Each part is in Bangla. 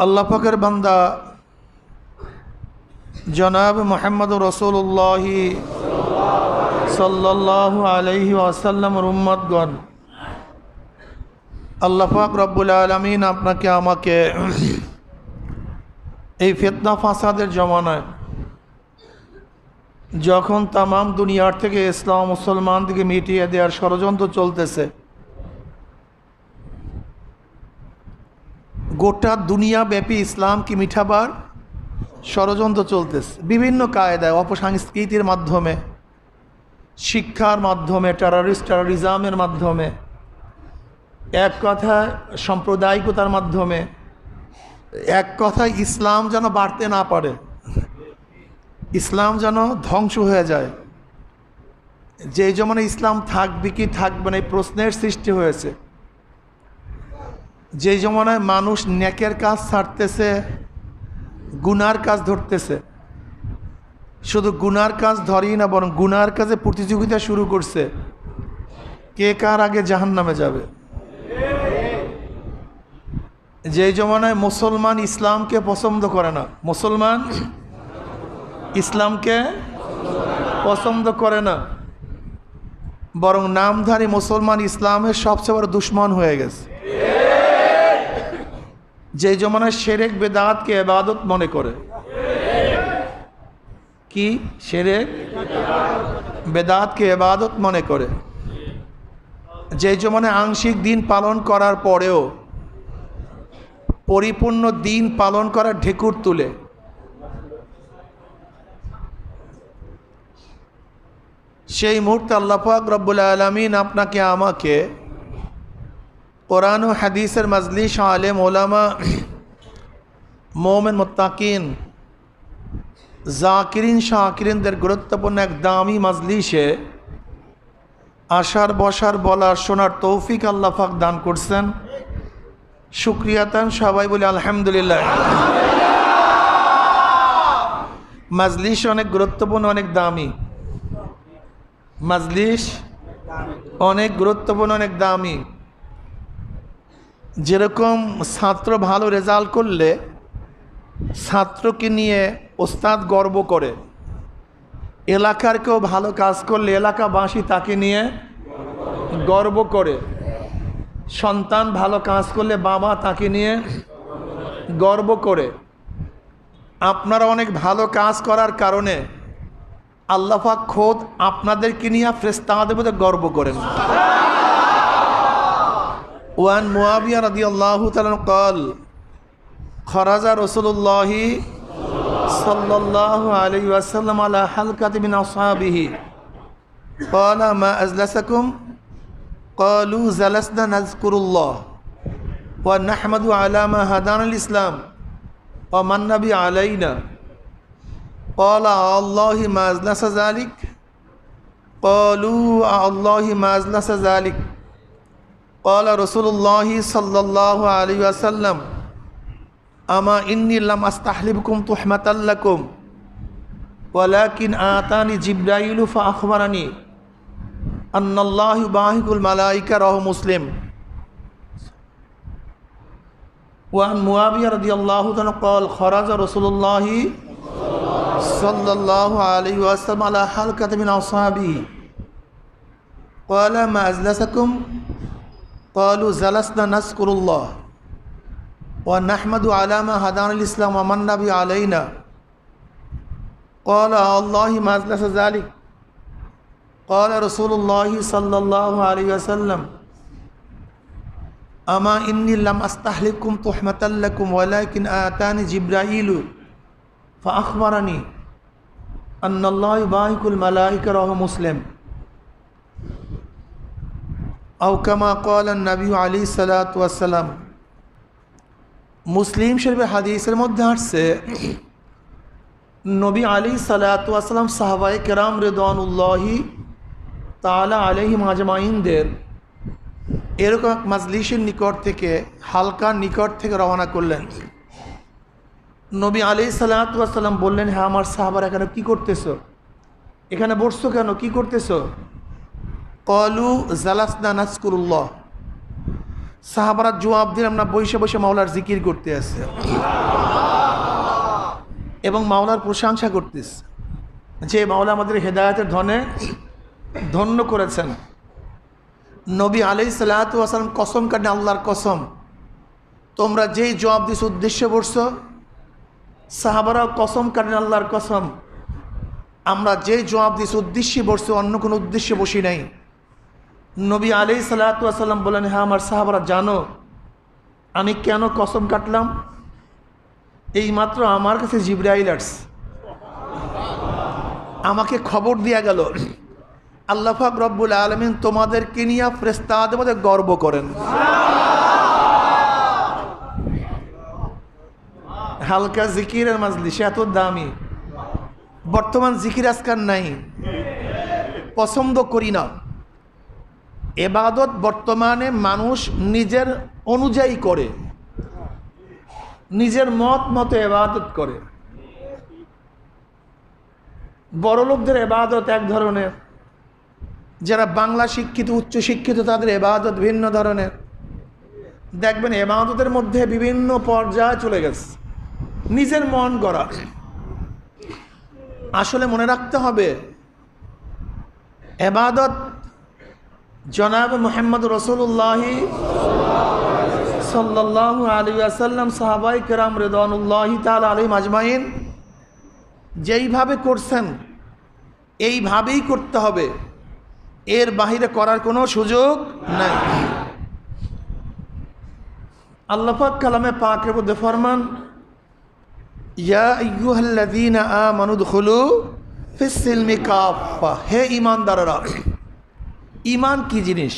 আল্লাহ পাকের বান্দা জনাব মোহাম্মদ রসুল্লাহ সাল্লাহ আলহি আসাল্লাম রুম্মদগণ আল্লাহ পাক রব্বুল আলমিন আপনাকে, আমাকে এই ফেতনা ফাসাদের জমানায় যখন তামাম দুনিয়ার থেকে ইসলাম মুসলমান থেকে মিটিয়ে দেওয়ার ষড়যন্ত্র চলতেছে গোটা দুনিয়াব্যাপী ইসলামকে মিঠাবার ষড়যন্ত্র চলতেছে। বিভিন্ন কায়দায় অপসংস্কৃতির মাধ্যমে, শিক্ষার মাধ্যমে টেরারিস্ট টেরোরিজমের মাধ্যমে, এক কথায় সাম্প্রদায়িকতার মাধ্যমে, এক কথায় ইসলাম যেন বাড়তে না পারে, ইসলাম যেন ধ্বংস হয়ে যায়। যে জমানে ইসলাম থাকবে কি থাকবে না এই প্রশ্নের সৃষ্টি হয়েছে। যে জমানায় মানুষ নেকের কাজ ছাড়তেছে, গুনার কাজ ধরতেছে। শুধু গুনার কাজ ধরেই না, বরং গুনার কাজে প্রতিযোগিতা শুরু করছে। কে কার আগে জাহান নামে যাবে? যে জমানায় মুসলমান ইসলামকে পছন্দ করে না, মুসলমান ইসলামকে পছন্দ করে না, বরং নামধারী মুসলমান ইসলামের সবচেয়ে বড় দুশ্মন হয়ে গেছে। যে জমানায় সেরেক বেদাতকে এবাদত মনে করে। কি? সেরেক বেদাতকে এবাদত মনে করে। যে জমানায় আংশিক দিন পালন করার পরেও পরিপূর্ণ দিন পালন করার ঢেকুর তুলে। সেই মুহূর্তে আল্লাপাক রব্বুল আলমিন আপনাকে, আমাকে কোরআন ও হাদিসের মজলিস আলেম, ওলামা, মোমেন, মোত্তাকিন, জাকিরিন, শাকিরিনদের গুরুত্বপূর্ণ এক দামি মজলিসে আসার বসার, বলার, শোনার তৌফিক আল্লাহাক দান করছেন। সুক্রিয়াতান সবাই, বলে আলহামদুলিল্লাহ। মজলিস অনেক গুরুত্বপূর্ণ, অনেক দামি। মজলিস অনেক গুরুত্বপূর্ণ, অনেক দামি। যেরকম ছাত্র ভালো রেজাল্ট করলে ছাত্রকে নিয়ে ওস্তাদ গর্ব করে। এলাকার কেউ ভালো কাজ করলে এলাকাবাসী তাকে নিয়ে গর্ব করে। সন্তান ভালো কাজ করলে বাবা তাকে নিয়ে গর্ব করে। আপনারা অনেক ভালো কাজ করার কারণে আল্লাহাক খোদ আপনাদেরকে নিয়ে ফ্রেস্তাদের মধ্যে গর্ব করেন। ওয়ান মুয়াবিয়া রাদি আল্লাহ কল খরাজা রসুল্লাহি সাল্লাহ আলী ওয়াসাল্লাম আলা হালকাত মিন আসহাবিহি قال ما أجلسكم قالوا جلسنا نذكر الله ونحمد على ما هدانا الإسلام ومن نبي علينا قال الله ما أجلس ذلك قالوا الله ما أجلس ذلك قال رسول الله صلى الله عليه وسلم أما إني لم أستحلبكم تحمة لكم ولكن آتاني جبرائيل فأخبرني أن الله يباهك الملائكة رواه مسلم وعن معاوية رضي الله عنه قال خرج رسول الله صلى الله عليه وسلم على حلقة من أصحابه قال ما أجلسكم কলু জালাসনা নাসকুরুল্লাহ ও নাহমদু আলামা হাদানুল ইসলাম আমান্নাবি আলাইনা কল আল্লাহ মাজলাস জালিক কল রসুল্লাহ সাল্লাহ আলী আসাল্লাম আমা ইন্নিল্লাম আস্তাহলিকুম তোহমতাল্লাকুম ওয়ালাকিন আতানি জিব্রাইলু ফা আখবরানি আন্নাল্লাহ বাহিকুল মালাইকা রহ মুসলিম আউকামা কল নবী আলী সালাতাম মুসলিম শরীফের হাদিসের মধ্যে আসছে, নবী আলী সালাতাম সাহাবাই কেরাম রেদানুল্লাহি তালা আলহি মাজমাইনদের এরকম এক মাজলিসের নিকট থেকে হালকা নিকট থেকে রওনা করলেন। নবী আলি সালাতাম বললেন হ্যাঁ আমার সাহাবার এখানে কি করতেছো? এখানে বসছো কেন? কি করতেছো? কলু জালাসনা নাসকুরুল্লাহ সাহাবারা জবাব দিলাম না বসে বসে মাওলার জিকির করতে আসছে এবং মাওলার প্রশংসা করতেছে। যে মাওলা আমাদের হেদায়তের ধনে ধন্য করেছেন। নবী আলি সাল্লাম কসম কাটে আল্লাহর কসম। তোমরা যেই জবাব দিস উদ্দেশ্যে বসছো সাহাবারাও কসম কাটেন আল্লাহর কসম। আমরা যেই জবাব দিস উদ্দেশ্যে বসছি অন্য কোনো উদ্দেশ্যে বসি নাই। নবী আলি সাল্লাম বলেন হ্যাঁ আমার সাহাবারা জানো, আমি কেন কসম কাটলাম? এই মাত্র আমার কাছে জিব্রাইল আসছে। আমাকে খবর দিয়া গেল আল্লাহাক রব্বুল আলমিন তোমাদেরকে নিয়ে ফ্রেস্তাদের মধ্যে গর্ব করেন। হালকা জিকিরের মাজলি সে এত দামি। বর্তমান জিকির আজকার নাই। পছন্দ করি না। এবাদত বর্তমানে মানুষ নিজের অনুযায়ী করে। নিজের মত মতো এবাদত করে। বড় লোকদের এবাদত এক ধরনের। যারা বাংলা শিক্ষিত, উচ্চ শিক্ষিত, তাদের এবাদত ভিন্ন ধরনের। দেখবেন এবাদতের মধ্যে বিভিন্ন পর্যায়ে চলে গেছে। নিজের মন করা আসলে মনে রাখতে হবে, এবাদত জনাব মোহাম্মদ রসুল্লাহি সাল্লাহ আলী আসাল্লাম সাহাবাই কেরাম রেদানুল্লাহি তাল আলী মাজমাইন যেইভাবে করছেন, এইভাবেই করতে হবে। এর বাহিরে করার কোনো সুযোগ নাই। আল্লাপাক কালামে পাকের মধ্যে ফরমান, ইয়া ইয়ুহাল্লাযীনা আমানু দুখুলু ফিস সিলমি কাফা হে ঈমানদাররা ঈমান কি জিনিস?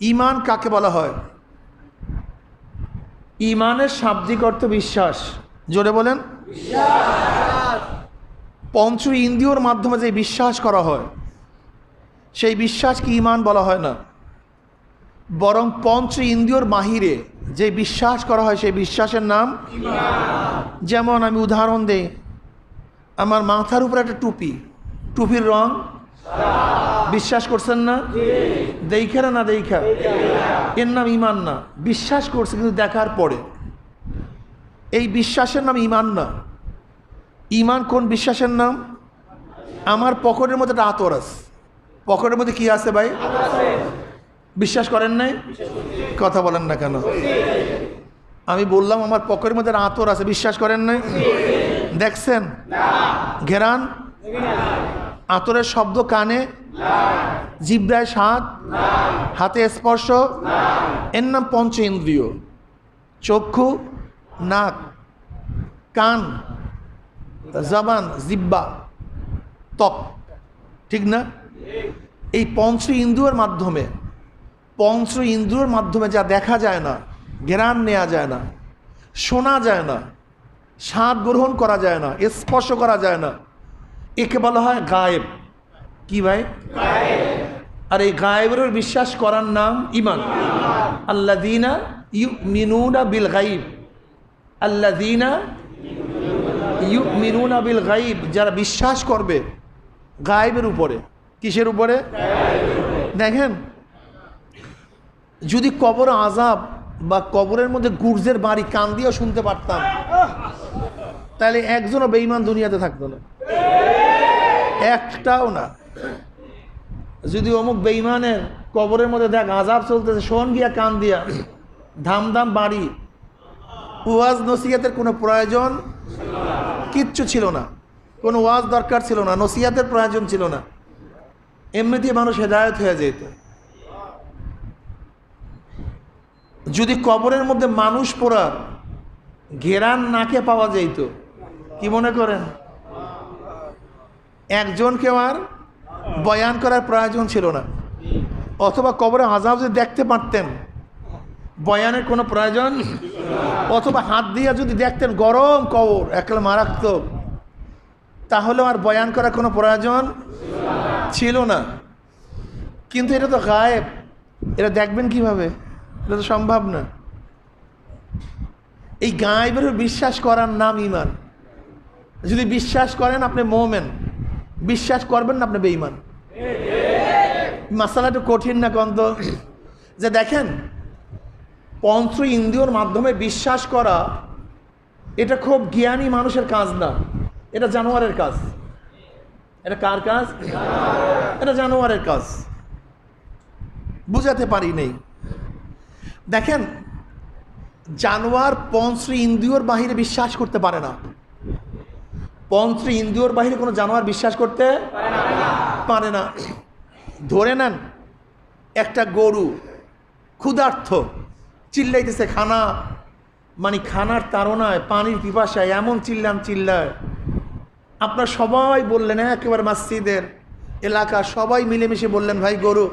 ইমান কাকে বলা হয়? ইমানের শাব্দিক অর্থ বিশ্বাস। জোরে বলেন। পঞ্চ ইন্দ্রিয়র মাধ্যমে যে বিশ্বাস করা হয়, সেই বিশ্বাসকে ইমান বলা হয় না। বরং পঞ্চ ইন্দ্রিয়র বাহিরে যে বিশ্বাস করা হয়, সেই বিশ্বাসের নাম যেমন আমি উদাহরণ দেই, আমার মাথার উপর একটা টুপি, টুপির রং বিশ্বাস করছেন না? দেখে না দেখা এর নাম ইমান না। বিশ্বাস করছে কিন্তু দেখার পরে। এই বিশ্বাসের নাম ইমান না। ইমান কোন বিশ্বাসের নাম? আমার পকেটের মধ্যে একটা আতর আছে। পকেটের মধ্যে কি আছে ভাই? বিশ্বাস করেন নাই? কথা বলেন না কেন? আমি বললাম আমার পকেটের মধ্যে আতর আছে। বিশ্বাস করেন নাই? দেখছেন? ঘেরান? আতরের শব্দ কানে? জিব্রায় স্বাদ হাতে স্পর্শ? এর নাম পঞ্চ ইন্দ্রিয়। চক্ষু? নাক। কান? জবান? জিব্বা? ত্বক। ঠিক না? এই পঞ্চ ইন্দ্রিয়র মাধ্যমে, পঞ্চ ইন্দ্রিয়র মাধ্যমে যা দেখা যায় না ঘেরান নেওয়া যায় না, শোনা যায় না, স্বাদ গ্রহণ করা যায় না, স্পর্শ করা যায় না একে বলা হয়? গায়েব। কি ভাই? আর এই গায়েবের বিশ্বাস করার নাম ইমান। আল্লা দিনা ইউ মিনুনা বিল গাইব আল্লা দিনা ইউ মিনুনা বিল গাইব যারা বিশ্বাস করবে গায়েবের উপরে। কিসের উপরে? দেখেন, যদি কবর আজাব বা কবরের মধ্যে গুর্জের বাড়ি কান দিয়েও শুনতে পারতাম, তাহলে একজনও বেইমান দুনিয়াতে থাকতো না। একটাও না। যদি অমুক বেইমানের কবরের মধ্যে দেখ আজাব চলতেছে, শোন গিয়া কান দিয়া। ধাম ধাম বাড়ি। ওয়াজ নসিয়াতের কোনো প্রয়োজন কিচ্ছু ছিল না। কোনো ওয়াজ দরকার ছিল না নসিয়াতের প্রয়োজন ছিল না। এমনিতেই মানুষ হেদায়ত হয়ে যেত। যদি কবরের মধ্যে মানুষ পড়ার ঘেরান নাকে পাওয়া যেত কি মনে করেন? একজনকে আর বয়ান করার প্রয়োজন ছিল না। অথবা কবরে আজাব যদি দেখতে পারতেন, বয়ানের কোনো প্রয়োজন অথবা হাত দিয়ে যদি দেখতেন গরম কবর একলা মারাত্মক, তাহলে আর বয়ান করার কোনো প্রয়োজন ছিল না। কিন্তু এটা তো গায়েব। এটা দেখবেন কীভাবে? এটা তো সম্ভব না। এই গায়েবের বিশ্বাস করার নাম ইমান। যদি বিশ্বাস করেন আপনি মোমেন। বিশ্বাস করবেন না আপনি বেঈমান? মাসালাটা কঠিন না কন্ত যে দেখেন পঞ্চ ইন্দ্রিয়র মাধ্যমে বিশ্বাস করা, এটা খুব জ্ঞানী মানুষের কাজ না। এটা জানোয়ারের কাজ। এটা কার কাজ? এটা জানোয়ারের কাজ। বুঝাতে পারি নেই। দেখেন, জানোয়ার পঞ্চ ইন্দ্রিয়র বাহিরে বিশ্বাস করতে পারে না। পঞ্চ ইন্দ্রিয়র বাহিরে কোনো জানোয়ার বিশ্বাস করতে পারে না। ধরে নেন, একটা গরু ক্ষুধার্থ চিল্লাইতেছে খানা। মানে খানার তাড়নায়, পানির পিপাসায়, এমন চিল্লাম চিল্লায়। আপনার সবাই বললেন হ্যাঁ একেবারে মসজিদের এলাকা, সবাই মিলেমিশে বললেন, ভাই, গরু,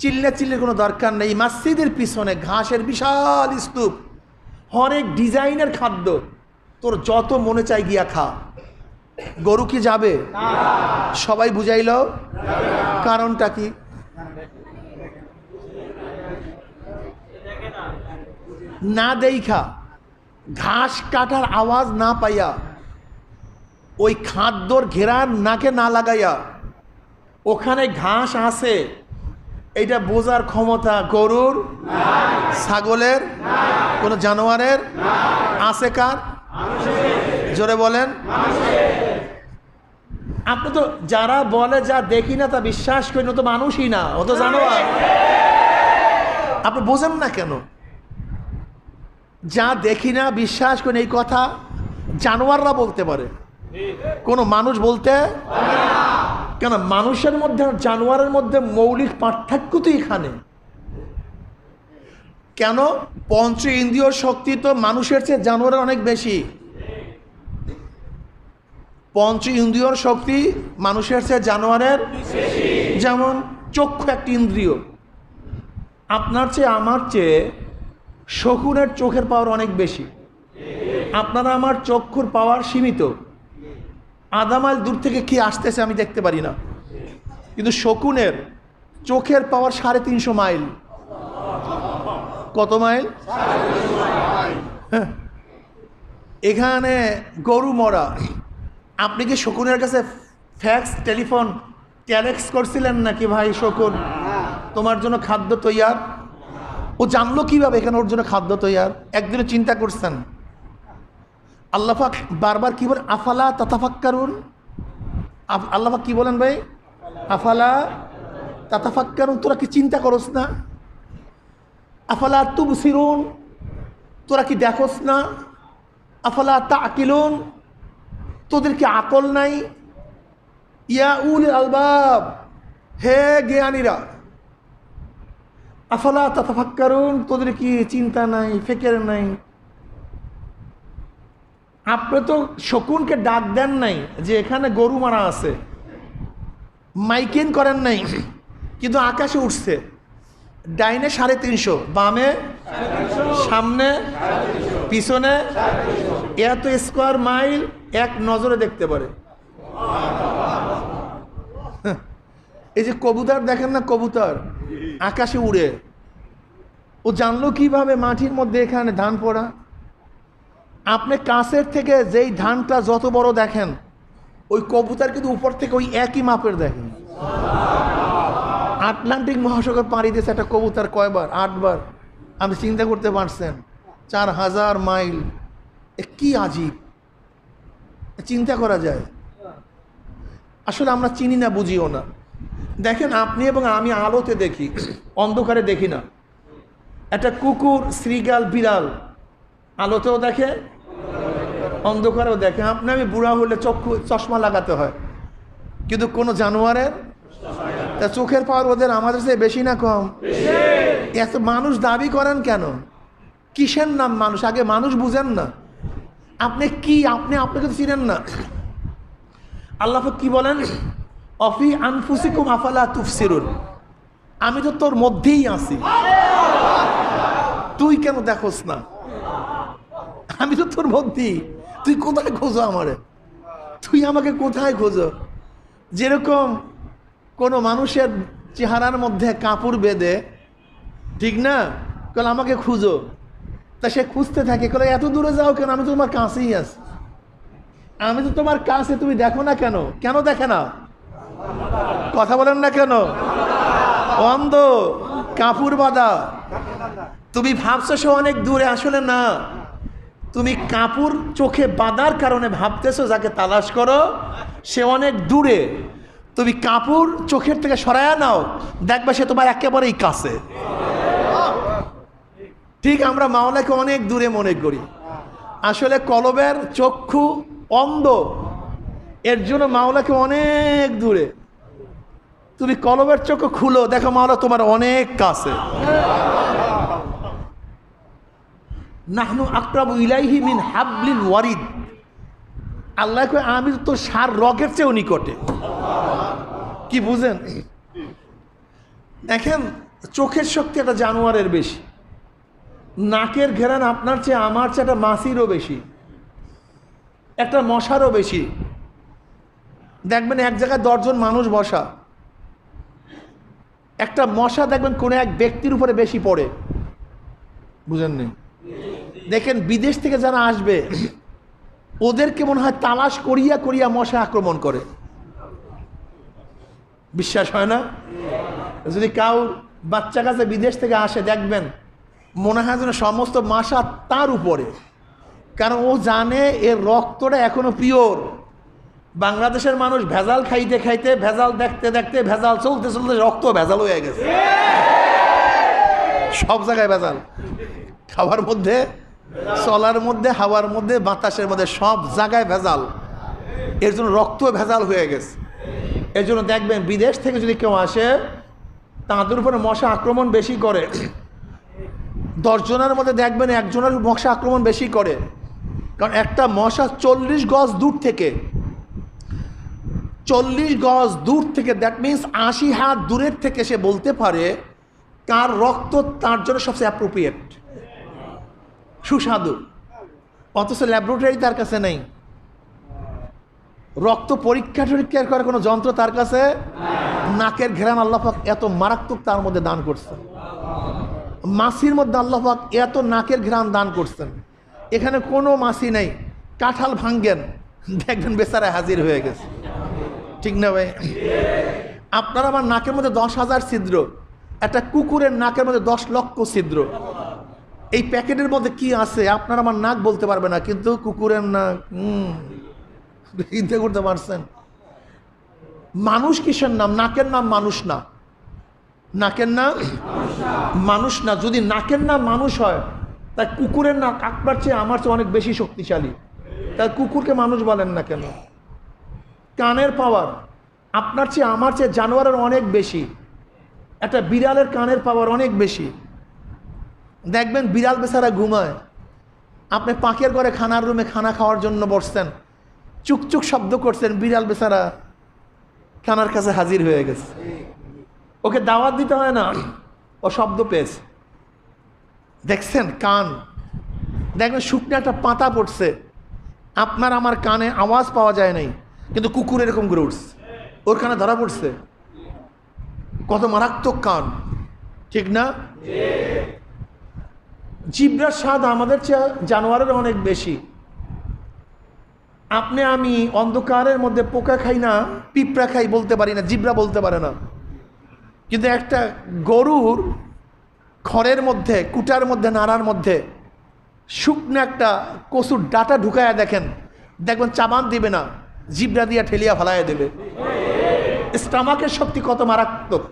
চিল্লা চিল্লে কোনো দরকার নেই। মসজিদের পিছনে ঘাসের বিশাল স্তূপ অনেক ডিজাইনের খাদ্য। তোর যত মনে চাই গিয়া খা। গরু কি যাবে? সবাই বুঝাইল। কারণটা কি? না দেইখা, ঘাস কাটার আওয়াজ না পাইয়া, ওই খাদ্যর ঘেরার নাকে না লাগাইয়া, ওখানে ঘাস আছে এটা বোঝার ক্ষমতা গরুর? ছাগলের? কোনো জানোয়ারের? আছে কার? জোরে বলেন। আপনি তো যারা বলে যা দেখি না তা বিশ্বাস করি না তো মানুষই না ও তো জানোয়ার। আপনি বোঝেন না কেন? যা দেখি না বিশ্বাস করি না এই কথা জানোয়াররা বলতে পারে। কোনো মানুষ বলতে কেন মানুষের মধ্যে আর জানোয়ারের মধ্যে মৌলিক পার্থক্য তো এখানে। কেন? পঞ্চ ইন্দ্রিয় শক্তি তো মানুষের চেয়ে জানোয়ারের অনেক বেশি। পঞ্চ ইন্দ্রিয়র শক্তি মানুষের চেয়ে জানোয়ারের? যেমন চক্ষু একটি ইন্দ্রিয়। আপনার চেয়ে আমার চেয়ে শকুনের চোখের পাওয়ার অনেক বেশি। আপনারা আমার চক্ষুর পাওয়ার সীমিত। আধা মাইল দূর থেকে কি আসতেছে আমি দেখতে পারি না। কিন্তু শকুনের চোখের পাওয়ার সাড়ে তিনশো মাইল। কত মাইল? হ্যাঁ। এখানে গরু মরা। আপনি কি শকুনের কাছে ফ্যাক্স, টেলিফোন, ট্যালেক্স করছিলেন নাকি ভাই শকুন? তোমার জন্য খাদ্য তৈয়ার? ও জানলো কীভাবে এখানে ওর জন্য খাদ্য তৈয়ার? একদিনে চিন্তা করছেন? আল্লাহাক বারবার কি বলেন, আফালা তাতাফাক্কারুন? আল্লাহাক কি বলেন ভাই? আফালা তাতাফাক্কারুন? তোরা কি চিন্তা করস না? আফালা তুব সিরুন তোরা কি দেখোস না? আফালা তা আকিলুন তোদের কি আকল নাই? ইয়া উল আলবাব, হে জ্ঞানীরা, আফালা তাতাফাক্কারুন? তোদের কি চিন্তা নাই, ফেকের নাই? আপনি তো শকুনকে ডাক দেন নাই যে এখানে গরু মারা আছে। মাইকিন করেন নাই, কিন্তু আকাশে উঠছে। ডাইনে সাড়ে তিনশো, বামে সামনে, পিছনে এত স্কোয়ার মাইল এক নজরে দেখতে পারে। এই যে কবুতর দেখেন না কবুতর, আকাশে উড়ে। ও জানলো কীভাবে মাটির মধ্যে এখানে ধান পড়া? আপনি কাছের থেকে যেই ধানটা যত বড় দেখেন, ওই কবুতর কিন্তু উপর থেকে ওই একই মাপের দেখেন। আটলান্টিক মহাসাগর পাড়ি দিয়েছে একটা কবুতর কয়বার? আটবার। আপনি চিন্তা করতে পারছেন, চার হাজার মাইল। কি আজীব? চিন্তা করা যায়। আসলে আমরা চিনি না বুঝিও না। দেখেন আপনি এবং আমি আলোতে দেখি অন্ধকারে দেখি না। একটা কুকুর শ্রীগাল বিড়াল আলোতেও দেখে অন্ধকারেও দেখে। আপনি আমি বুড়া হলে চক্ষু চশমা লাগাতে হয়। কিন্তু কোনো জানোয়ারের তা চোখের পাওয়ার ওদের আমাদের চেয়ে বেশি না কম? এত মানুষ দাবি করেন কেন? কিসের নাম মানুষ? আগে মানুষ বুঝেন না। আপনি কি? আপনি আপনাকে তো চিনেন না। আল্লাহ কি বলেন? অফি আনফুসিকুম আফালা তুফসিরুন। আমি তো তোর মধ্যেই আছি। তুই কেন দেখোস না? আমি তো তোর মধ্যেই। তুই কোথায় খোঁজো আমারে? তুই আমাকে কোথায় খোঁজো? যেরকম কোনো মানুষের চেহারার মধ্যে কাপড় বেঁধে, ঠিক না? কল আমাকে খুঁজো। তা সে খুঁজতে থাকে কলে এত দূরে যাও কেন? আমি তো তোমার কাছেই আছি। আমি তো তোমার কাছে, তুমি দেখো না কেন? কেন দেখে না? কথা বলেন না কেন? অন্ধ কাপুর বাঁধা। তুমি ভাবছ সে অনেক দূরে, আসলে না। তুমি কাপুর চোখে বাঁধার কারণে ভাবতেছো, যাকে তালাশ করো, সে অনেক দূরে। তুমি কাপুর চোখের থেকে সরায়া নাও, দেখবে সে তোমার একেবারেই কাছে। ঠিক আমরা মাওলাকে অনেক দূরে মনে করি। আসলে কলবের চক্ষু অন্ধ, এর জন্য মাওলাকে অনেক দূরে। তুমি কলবের চক্ষু খুলো, দেখো মাওলা তোমার অনেক কাছে। নাহনু আকরাবু ইলাইহি মিন হাবলিন ওয়ারিদ। আল্লাহ কয় আমি তো সার রকের চেয়েও নিকটে। কি বুঝেন? দেখেন, চোখের শক্তি একটা জানোয়ারের বেশি। নাকের ঘেরান আপনার চেয়ে আমার চেয়ে একটা মাছিরও বেশি। একটা মশারও বেশি। দেখবেন এক জায়গায় দশজন মানুষ বসা। একটা মশা দেখবেন কোনো এক ব্যক্তির উপরে বেশি পড়ে। বুঝেননি দেখেন বিদেশ থেকে যারা আসবে ওদেরকে মনে হয় তালাশ করিয়া করিয়া মশা আক্রমণ করে। বিশ্বাস হয় না? যদি কাউ বাচ্চা কাছে বিদেশ থেকে আসে, দেখবেন মনে হয় যেন সমস্ত মাসা তার উপরে। কারণ ও জানে এর রক্তটা এখনও পিওর। বাংলাদেশের মানুষ ভেজাল খাইতে খাইতে, ভেজাল দেখতে দেখতে, ভেজাল চলতে চলতে রক্ত ভেজাল হয়ে গেছে। সব জায়গায় ভেজাল। খাবার মধ্যে, চলার মধ্যে, হাওয়ার মধ্যে, বাতাসের মধ্যে সব জায়গায় ভেজাল। এর জন্য রক্ত ভেজাল হয়ে গেছে। এর জন্য দেখবেন বিদেশ থেকে যদি কেউ আসে, তাদের উপরে মশা আক্রমণ বেশি করে। দশজনের মধ্যে দেখবেন একজনের মশা আক্রমণ বেশি করে। কারণ একটা মশা চল্লিশ গজ দূর থেকে, চল্লিশ গজ দূর থেকে দ্যাট মিন্স আশি হাত দূরের থেকে সে বলতে পারে কার রক্ত তার জন্য সবচেয়ে অ্যাপ্রোপ্রিয়েট সুস্বাদু। অথচ ল্যাবরেটরি তার কাছে নেই। রক্ত পরীক্ষা টরীক্ষা করার কোনো যন্ত্র তার কাছে নাকের ঘেরান আল্লাহাক এত মারাত্মক তার মধ্যে দান করছেন মাসির মধ্যে আল্লাহাক এত নাকের ঘেরান দান করছেন। এখানে কোনো মাসি নেই, কাঁঠাল ভাঙ্গেন দেখবেন বেচারা হাজির হয়ে গেছে। ঠিক না ভাই? আপনার আমার নাকের মধ্যে দশ হাজার ছিদ্র, একটা কুকুরের নাকের মধ্যে দশ লক্ষ ছিদ্র। এই প্যাকেটের মধ্যে কি আছে? আপনার আমার নাক বলতে পারবে না, কিন্তু কুকুরের নাক, হুম করতে পারছেন। মানুষ কিসের নাম? নাকের নাম মানুষ না। নাকের না মানুষ না, যদি নাকের না মানুষ হয়, তাই কুকুরের নাক আপনার চেয়ে আমার চেয়ে অনেক বেশি শক্তিশালী। তাই কুকুরকে মানুষ বলেন না কেন? কানের পাওয়ার আপনার চেয়ে, আমার চেয়ে জানোয়ারের অনেক বেশি। একটা বিড়ালের কানের পাওয়ার অনেক বেশি। দেখবেন বিড়াল বেচারা ঘুমায়। আপনি পাঁকের ঘরে খানার রুমে খানা খাওয়ার জন্য বসছেন। চুকচুক শব্দ করছেন বিড়াল বেচারা। খানার কাছে হাজির হয়ে গেছে। ওকে দাওয়াত দিতে হয় না। ও শব্দ পেয়েছে। দেখছেন কান? দেখবেন শুকনো একটা পাতা পড়ছে। আপনার আমার কানে আওয়াজ পাওয়া যায় নাই, কিন্তু কুকুর এরকম করে উঠছে। ওর কানে ধরা পড়ছে। কত মারাত্মক কান। ঠিক না? জিব্রার স্বাদ আমাদের চেয়ে জানোয়ারের অনেক বেশি। আপনি আমি অন্ধকারের মধ্যে পোকা খাই না, পিঁপড়া খাই বলতে পারি না, জিব্রা বলতে পারে না। কিন্তু একটা গরুর খড়ের মধ্যে, কুটার মধ্যে, নাড়ার মধ্যে শুকনো একটা কচুর ডাটা ঢুকায়া দেখেন। দেখবেন চাবান দিবে না, জিবরা দিয়া ঠেলিয়া ফালাইয়া দেবে। স্টামাকের শক্তি কত মারাত্মক।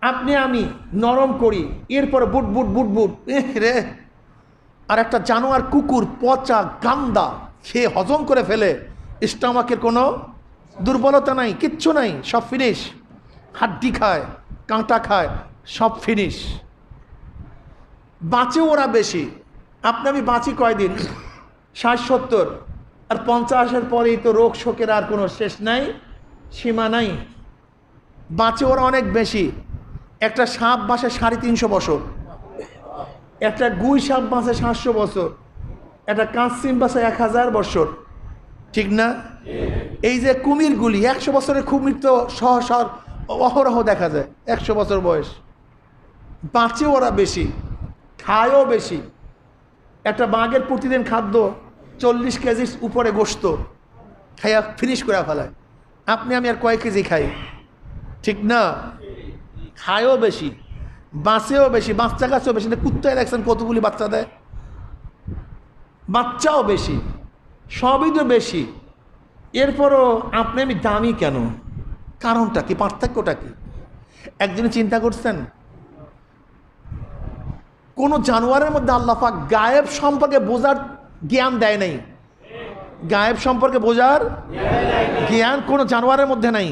আপনি, আমি নরম করি, এরপর বুট বুট বুট বুট রে। আর একটা জানোয়ার, কুকুর, পচা, গান্দা খেয়ে হজম করে ফেলে। স্টামাকের কোনো দুর্বলতা নাই, কিচ্ছু নাই, সব ফিনিশ হাড্ডি খায়, কাঁটা খায়, সব ফিনিশ বাঁচে ওরা বেশি। আপনি আমি বাঁচি কয়দিন? ষাট, সত্তর। আর পঞ্চাশের পরেই তো রোগ শোকের আর কোনো শেষ নাই, সীমা নাই। বাঁচে ওরা অনেক বেশি। একটা সাপ বাসে সাড়ে তিনশো বছর। একটা গুই সাপ বাসে সাতশো বছর। একটা কাঁচিম বাসে এক হাজার বছর। ঠিক না? এই যে কুমিরগুলি, একশো বছরের কুমির তো সহ সহ অহরহ দেখা যায়, একশো বছর বয়স। বাঁচে ওরা বেশি, খায়ও বেশি। একটা বাঘের প্রতিদিন খাদ্য চল্লিশ কেজির উপরে গোস্ত খাইয়া ফিনিশ করে ফেলায়। আপনি, আমি আর কয়েক কেজি খাই? ঠিক না? খায়ও বেশি, বাঁচেও বেশি, বাচ্চা কাছেও বেশি, না কুত্তায় দেখছেন কতগুলি বাচ্চা দেয়? বাচ্চাও বেশি, সবই তো বেশি। এরপরও আপনি, আমি দামি কেন? কারণটা কি? পার্থক্যটা কি? একদিন চিন্তা করছেন, কোন জানোয়ারের মধ্যে আল্লাপাক গায়েব সম্পর্কে বোঝার জ্ঞান দেয় নাই? গায়েব সম্পর্কে বোঝার জ্ঞান কোনো জানোয়ারের মধ্যে নাই।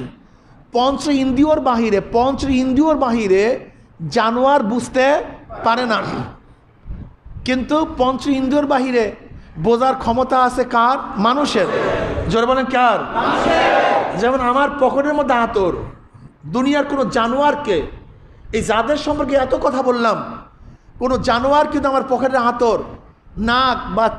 পঞ্চ ইন্দ্রিয়র বাহিরে, পঞ্চ ইন্দ্রিয়র বাহিরে জানোয়ার বুঝতে পারে না। কিন্তু পঞ্চ ইন্দ্রিয়র বাহিরে বোঝার ক্ষমতা আছে কার? মানুষের। জোরে বলেন, কার? যেমন আমার পকেটের মধ্যে আতর, দুনিয়ার কোনো জানোয়ারকে, এই যাদের সম্পর্কে এত কথা বললাম, কোনো জানোয়ার কিন্তু আমার পকেটের আতর, নাক বা